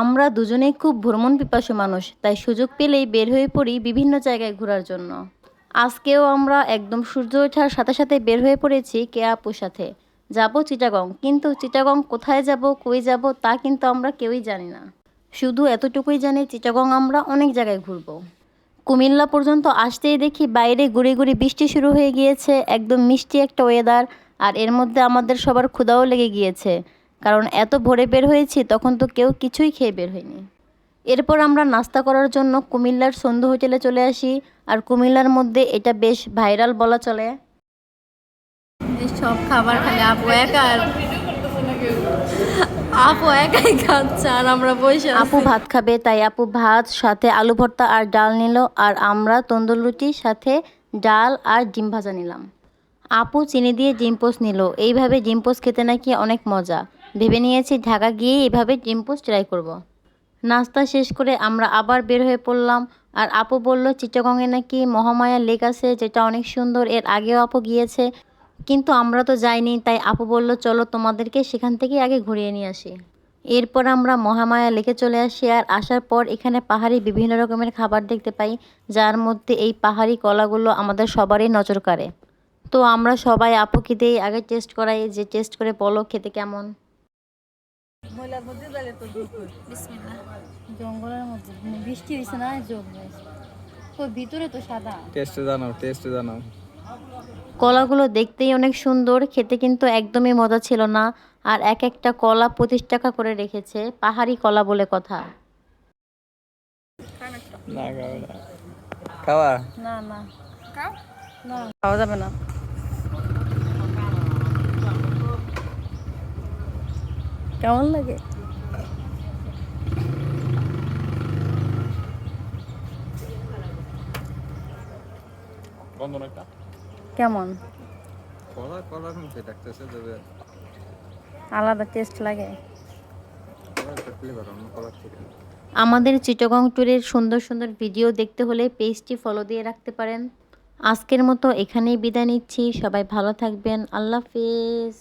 আমরা দুজনেই খুব ভ্রমণ পিপাসু মানুষ, তাই সুযোগ পেলেই বের হয়ে পড়ি বিভিন্ন জায়গায় ঘোরার জন্য। আজকেও আমরা একদম সূর্য ওঠার সাথে সাথে বের হয়ে পড়েছি কে আপুর সাথে যাব চিটাগং, কিন্তু চিটাগং কোথায় যাব, কই যাব তা কিন্তু আমরা কেউই জানি না। শুধু এতটুকুই জানি, চিটাগং আমরা অনেক জায়গায় ঘুরবো। কুমিল্লা পর্যন্ত আসতেই দেখি বাইরে গুড়ি গুড়ি বৃষ্টি শুরু হয়ে গিয়েছে, একদম মিষ্টি একটা ওয়েদার আর এর মধ্যে আমাদের সবার ক্ষুধাও লেগে গিয়েছে। কারণ এত ভোরে বের হয়েছি তখন তো কেউ কিছুই খেয়ে বের হয়নি। এরপর আমরা নাস্তা করার জন্য কুমিল্লার সন্ধু হোটেলে চলে আসি আর কুমিল্লার মধ্যে এটা বেশ ভাইরাল বলা চলে। সব খাবার খালি আপু একা আর আপু একাই খাচ্ছে আর আমরা বসে আপু ভাত খাবে তাই আপু ভাত সাথে আলু ভর্তা আর ডাল নিল আর আমরা তন্দুর রুটির সাথে ডাল আর ডিম ভাজা নিলাম। আপু চিনি দিয়ে ডিম পোস্ট নিল। এইভাবে ডিম পোস্ট খেতে নাকি অনেক মজা। ভেবে নিয়েছি, ঢাকা গিয়ে এভাবে ডিম পোস্ট ট্রাই করব। নাস্তা শেষ করে আমরা আবার বের হয়ে পড়লাম। আর আপু বলল, চিটাগংয়ে নাকি মহামায়া লেক আছে, যেটা অনেক সুন্দর, এর আগেও আপু গিয়েছে। কিন্তু আমরা তো যাইনি। তাই আপু বলল, চলো তোমাদেরকে সেখান থেকে আগে ঘুরিয়ে নিয়ে আসি। এরপর আমরা মহামায়া লেকে চলে আসি। আর আসার পর এখানে পাহাড়ি বিভিন্ন রকমের খাবার দেখতে পাই, যার মধ্যে এই পাহাড়ি কলাগুলো আমাদের সবারই নজর কাড়ে। তো আমরা সবাই আপুকে দিয়ে আগে টেস্ট করাই, যে টেস্ট করে বলো খেতে কেমন। জঙ্গলের মধ্যে বৃষ্টি হয়েছে না জঙ্গল। তো ভিতরে তো সাদা। টেস্টে জানাও টেস্টে জানাও। কলাগুলো দেখতেই অনেক সুন্দর খেতে কিন্তু একদমই মজা ছিল না। আর এক একটা কলা পঁচিশ টাকা করে রেখেছে পাহাড়ি কলা বলে কথা। না খাওয়া? না না। না। খাওয়া যাবে না। কেমন লাগে? কেমন? কলা কলার মধ্যে ডাকতেছে তবে আলাদা টেস্ট লাগে। আমাদের চিটগং ট্যুরের সুন্দর সুন্দর ভিডিও দেখতে হলে পেজটি ফলো দিয়ে রাখতে পারেন। আজকের মতো এখানেই বিদায় নিচ্ছি সবাই ভালো থাকবেন আল্লাহ হাফেজ।